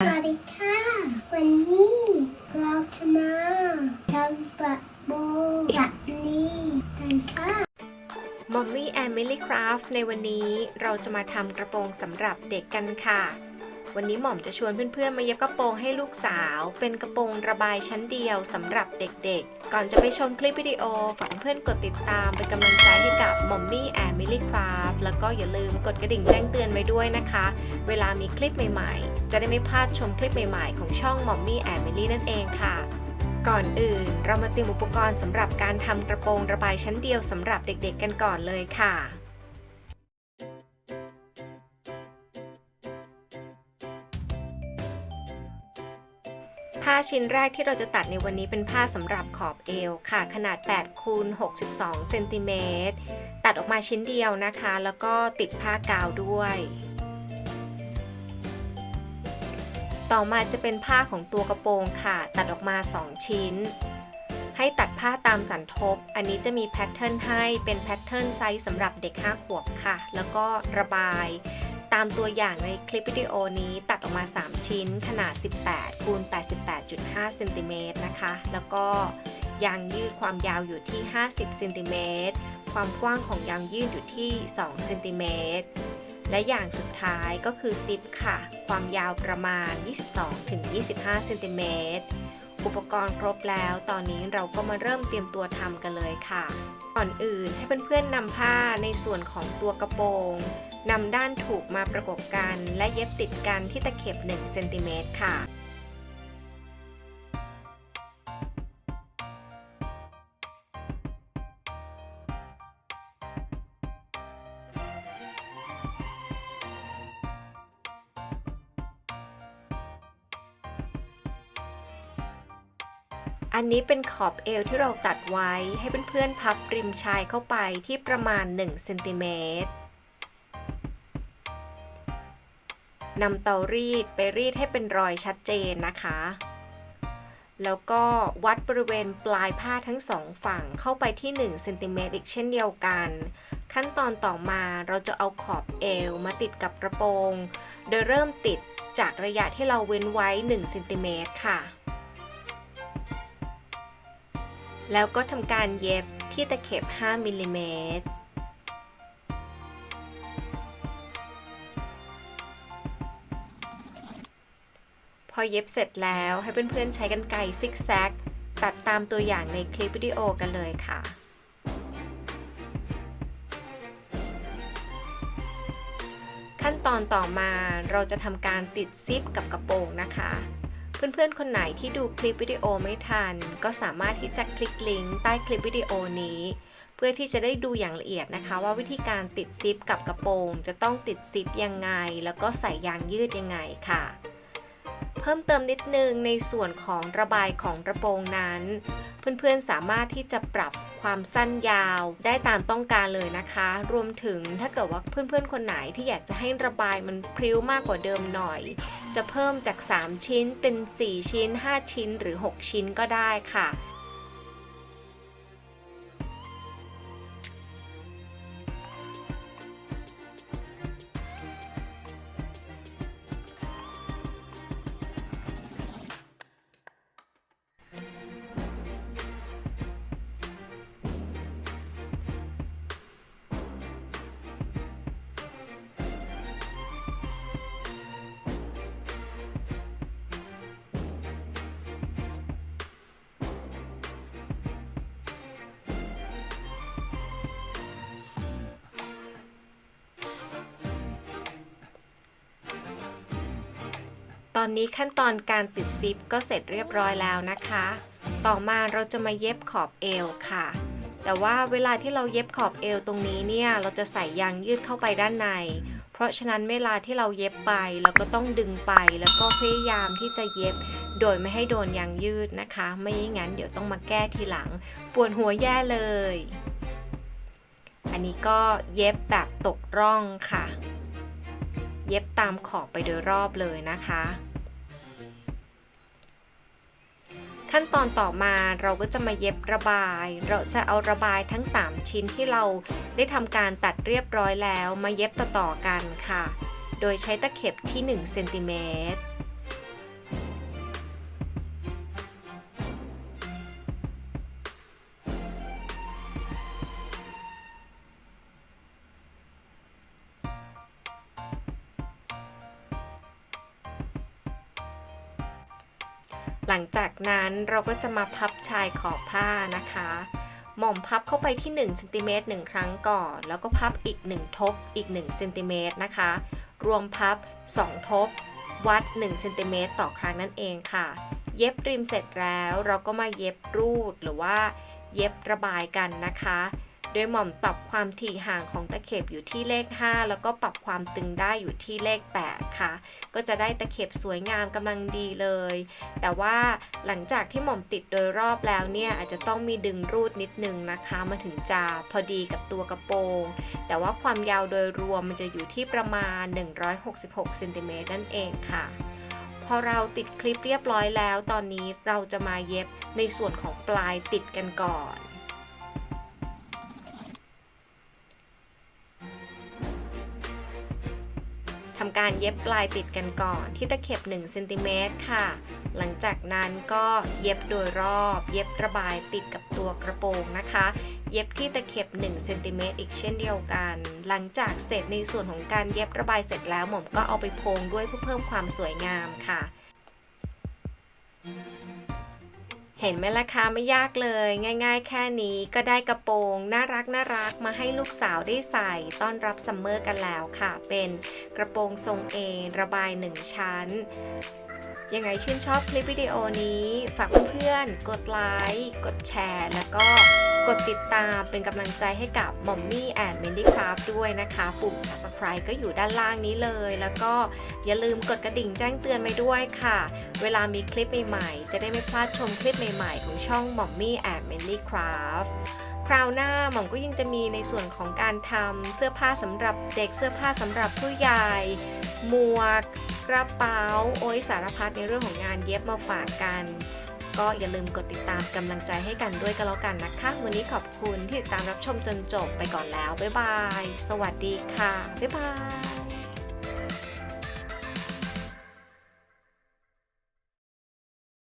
สวัสดีค่ะ วันนี้เราจะมาทำกระโปงแบบนี้กันค่ะมอมมี่แอนมิลี่คราฟในวันนี้เราจะมาทำกระโปรงสำหรับเด็กกันค่ะ วันนี้หม่อมจะชวนเพื่อนๆ มาเย็บกระโปรงให้ลูกสาว เป็นกระโปรงระบายชั้นเดียวสำหรับเด็กๆ ก่อนจะไปชมคลิปวิดีโอฝากเพื่อนกดติดตามเป็นกำลังใจให้กับมอมมี่แอนมิลี่คราฟแล้วก็อย่าลืมกดกระดิ่งแจ้งเตือนไว้ด้วยนะคะ เวลามีคลิปใหม่ๆ จะได้ไม่พลาดชมคลิปใหม่ๆ ของช่องมอมมี่แอนมิลี่นั่นเองค่ะก่อนอื่น เรามาเตรียมอุปกรณ์สำหรับการทำกระโปรงระบายชั้นเดียวสำหรับเด็กๆกันก่อนเลยค่ะ ผ้าชิ้นแรกที่เราจะตัดในวันนี้เป็นผ้าสำหรับขอบเอวค่ะ ขนาด8คูณ62เซนติเมตรตัดออกมาชิ้นเดียวนะคะ แล้วก็ติดผ้ากาวด้วย ต่อมาจะเป็นผ้าของตัวกระโปรงค่ะ ตัดออกมา 2 ชิ้น ให้ตัดผ้าตามสันทบ อันนี้จะมีแพทเทิร์นให้เป็นแพทเทิร์นไซส์สำหรับเด็ก 5 ขวบค่ะ แล้วก็ระบายามตัวอย่างในคลิปวิดีโอนี้ตัดออกมา 3 ชิ้น ขนาด 18คูณ88.5เซนติเมตรนะคะ แล้วก็ยางยืดความยาวอยู่ที่ 50เซนติเมตรความกว้างของยางยืดอยู่ที่2เซนติเมตรและอย่างสุดท้ายก็คือซิปค่ะ ความยาวประมาณ 22-25เซนติเมตรอุปกรณ์ครบแล้ว ตอนนี้เราก็มาเริ่มเตรียมตัวทำกันเลยค่ะ ก่อนอื่นให้เพื่อนๆนำผ้าในส่วนของตัวกระโปรงนำด้านถูกมาประกบกัน และเย็บติดกันที่ตะเข็บ1เซนติเมตรค่ะ อันนี้เป็นขอบเอวที่เราตัดไว้ให้เพื่อนๆพับริมชายเข้าไปที่ประมาณ1เซนติเมตรนำเตารีดไปรีดให้เป็นรอยชัดเจนนะคะ แล้วก็วัดบริเวณปลายผ้าทั้งสองฝั่งเข้าไปที่1เซนติเมตรอีกเช่นเดียวกัน ขั้นตอนต่อมาเราจะเอาขอบเอวมาติดกับกระโปรง โดยเริ่มติดจากระยะที่เราเว้นไว้1เซนติเมตรค่ะ แล้วก็ทำการเย็บที่ตะเข็บ 5มิลลิเมตรพอเย็บเสร็จแล้วให้เพื่อนๆใช้กันไกรซิกแซกตัดตามตัวอย่างในคลิปวิดีโอกันเลยค่ะขั้นตอนต่อมาเราจะทำการติดซิปกับกระโปรงนะคะ เพื่อนๆ คนไหนที่ดูคลิปวิดีโอไม่ทัน ก็สามารถที่จะคลิกลิงก์ใต้คลิปวิดีโอนี้ เพื่อที่จะได้ดูอย่างละเอียดนะคะ ว่าวิธีการติดซิปกับกระโปรง จะต้องติดซิปยังไง แล้วก็ใส่ยางยืดยังไงค่ะ พิ่มเติมนิดนึงในส่วนของระบายของกระโปรงนั้น เพื่อนๆสามารถที่จะปรับความสั้นยาวได้ตามต้องการเลยนะคะ รวมถึงถ้าเกิดว่าเพื่อนๆคนไหนที่อยากจะให้ระบายมันพริ้วมากกว่าเดิมหน่อย จะเพิ่มจาก 3 ชิ้นเป็น 4 ชิ้น 5 ชิ้นหรือ 6 ชิ้นก็ได้ค่ะ ตอนนี้ขั้นตอนการติดซิปก็เสร็จเรียบร้อยแล้วนะคะ ต่อมาเราจะมาเย็บขอบเอวค่ะ แต่ว่าเวลาที่เราเย็บขอบเอวตรงนี้เนี่ยเราจะใส่ยางยืดเข้าไปด้านใน เพราะฉะนั้นเวลาที่เราเย็บไปเราก็ต้องดึงไปแล้วก็พยายามที่จะเย็บ โดยไม่ให้โดนยางยืดนะคะ ไม่อย่างนั้นเดี๋ยวต้องมาแก้ทีหลัง ปวดหัวแย่เลย อันนี้ก็เย็บแบบตกร่องค่ะเย็บตามขอบไปโดยรอบเลยนะคะ ขั้นตอนต่อมาเราก็จะมาเย็บระบาย เราจะเอาระบายทั้ง 3 ชิ้นที่เราได้ทำการตัดเรียบร้อยแล้วมาเย็บต่อๆกันค่ะ โดยใช้ตะเข็บที่1เซนติเมตร หลังจากนั้นเราก็จะมาพับชายขอบผ้านะคะ หม่อมพับเข้าไปที่1เซนติเมตร1ครั้งก่อน แล้วก็พับอีก 1 ทบอีก1เซนติเมตรนะคะ รวมพับ 2 ทบ วัด1เซนติเมตรต่อครั้งนั่นเองค่ะ เย็บริมเสร็จแล้วเราก็มาเย็บรูดหรือว่าเย็บระบายกันนะคะ ดยหม่อมปรับความถี่ห่างของตะเข็บอยู่ที่เลข 5 แล้วก็ปรับความตึงได้อยู่ที่เลข 8 ค่ะ ก็จะได้ตะเข็บสวยงามกำลังดีเลย แต่ว่าหลังจากที่หม่อมติดโดยรอบแล้วเนี่ยอาจจะต้องมีดึงรูดนิดนึงนะคะ มาถึงจะพอดีกับตัวกระโปรง แต่ว่าความยาวโดยรวมมันจะอยู่ที่ประมาณ 166เซนติเมตรนั่นเองค่ะพอเราติดคลิปเรียบร้อยแล้ว ตอนนี้เราจะมาเย็บในส่วนของปลายติดกันก่อนำการเย็บปลายติดกันก่อนที่ตะเข็บ1เซนติเมตรค่ะ หลังจากนั้นก็เย็บโดยรอบ เย็บระบายติดกับตัวกระโปรงนะคะ เย็บที่ตะเข็บ1เซนติเมตรอีกเช่นเดียวกัน หลังจากเสร็จในส่วนของการเย็บระบายเสร็จแล้วหม่อมก็เอาไปโพงด้วยเพื่อเพิ่มความสวยงามค่ะ เห็นไหมล่ะคะไม่ยากเลย ง่ายๆ แค่นี้ก็ได้กระโปรงน่ารักน่ารักมาให้ลูกสาวได้ใส่ ต้อนรับซัมเมอร์กันแล้วค่ะ เป็นกระโปรงทรงเอระบาย 1 ชั้น ยังไงชื่นชอบคลิปวิดีโอนี้ ฝากเพื่อนๆ กดไลค์ กดแชร์ แล้วก็ กดติดตามเป็นกำลังใจให้กับมอมมี่แอนด์เมนดี้คราฟด้วยนะคะ ปุ่ม subscribe ก็อยู่ด้านล่างนี้เลย แล้วก็อย่าลืมกดกระดิ่งแจ้งเตือนไว้ด้วยค่ะ เวลามีคลิปใหม่ๆ จะได้ไม่พลาดชมคลิปใหม่ๆ ของช่องมอมมี่แอนด์เมนดี้คราฟคราวหน้าหม่อมก็ยังจะมีในส่วนของการทำเสื้อผ้าสำหรับเด็กเสื้อผ้าสำหรับผู้ใหญ่ หมวก กระเป๋า โอ้ยสารพัดในเรื่องของงานเย็บมาฝากกัน ก็อย่าลืมกดติดตามกำลังใจให้กันด้วยกันแล้วกันนะคะ วันนี้ขอบคุณที่ติดตามรับชมจนจบไปก่อนแล้ว บ๊ายบาย สวัสดีค่ะ บ๊ายบาย